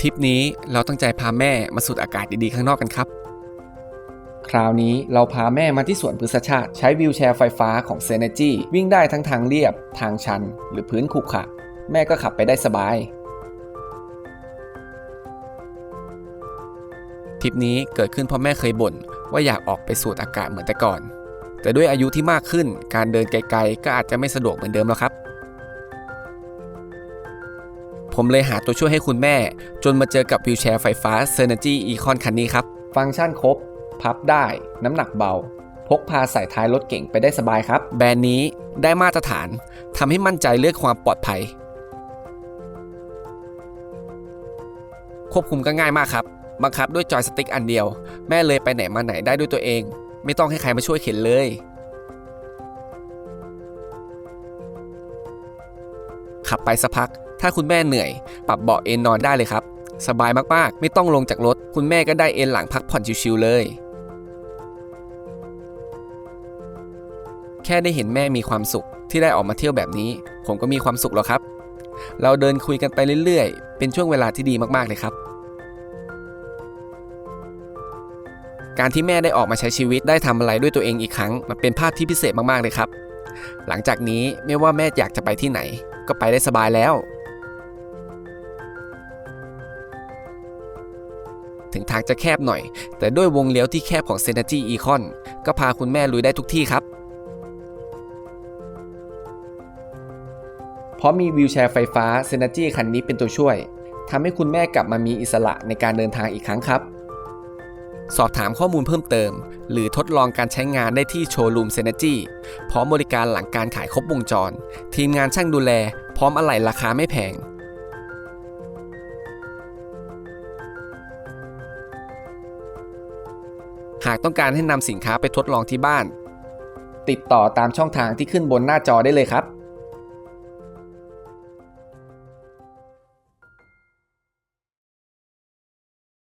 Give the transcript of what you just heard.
ทริปนี้เราตั้งใจพาแม่มาสูดอากาศดีๆข้างนอกกันครับ คราวนี้เราพาแม่มาที่สวนพฤกษชาติ ใช้วิวแชร์ไฟฟ้าของเซเนจีวิ่งได้ทั้งทางเรียบ ทางชัน หรือพื้นขรุขระแม่ก็ขับไปได้สบายทริปนี้เกิดขึ้นเพราะแม่เคยบ่นว่าอยากออกไปสูดอากาศเหมือนแต่ก่อน แต่ด้วยอายุที่มากขึ้นการเดินไกลๆ ก็อาจจะไม่สะดวกเหมือนเดิมแล้วครับ ผมเลยหาตัวช่วยให้คุณแม่ จนมาเจอกับวิวแชร์ไฟฟ้า s e r n e r g y Econ คันนี้ครับ ฟังก์ชันครบ พับได้ น้ำหนักเบา พกพาใส่ท้ายรถเก่งไปได้สบายครับ แบรนด์นี้ได้มาตรฐานทำให้มั่นใจเรื่องความปลอดภัย ควบคุมก็ง่ายมากครับ บังคับด้วยจอยสติ๊กอันเดียว แม่เลยไปไหนมาไหนได้ด้วยตัวเอง ไม่ต้องให้ใครมาช่วยเข็นเลยขับไปสักพัก ถ้าคุณแม่เหนื่อย ปรับเบาะเอนนอนได้เลยครับ สบายมากๆ ไม่ต้องลงจากรถ คุณแม่ก็ได้เอนหลังพักผ่อนชิวๆเลย แค่ได้เห็นแม่มีความสุขที่ได้ออกมาเที่ยวแบบนี้ ผมก็มีความสุขแล้วครับ เราเดินคุยกันไปเรื่อยๆ เป็นช่วงเวลาที่ดีมากๆเลยครับ การที่แม่ได้ออกมาใช้ชีวิตได้ทำอะไรด้วยตัวเองอีกครั้ง มันเป็นภาพที่พิเศษมากๆเลยครับ หลังจากนี้ไม่ว่าแม่อยากจะไปที่ไหน ก็ไปได้สบายแล้ว ถึงทางจะแคบหน่อย แต่ด้วยวงเลี้ยวที่แคบของ Synergy Econ ก็พาคุณแม่ลุยได้ทุกที่ครับ เพราะมีวิวแชร์ไฟฟ้า Synergy คันนี้เป็นตัวช่วยทำให้คุณแม่กลับมามีอิสระในการเดินทางอีกครั้งครับสอบถามข้อมูลเพิ่มเติม หรือทดลองการใช้งานได้ที่โชว์รูมเซนจีพร้อมบริการหลังการขายครบวงจร ทีมงานช่างดูแล พร้อมอะไหล่ราคาไม่แพง หากต้องการให้นำสินค้าไปทดลองที่บ้าน ติดต่อตามช่องทางที่ขึ้นบนหน้าจอได้เลยครับ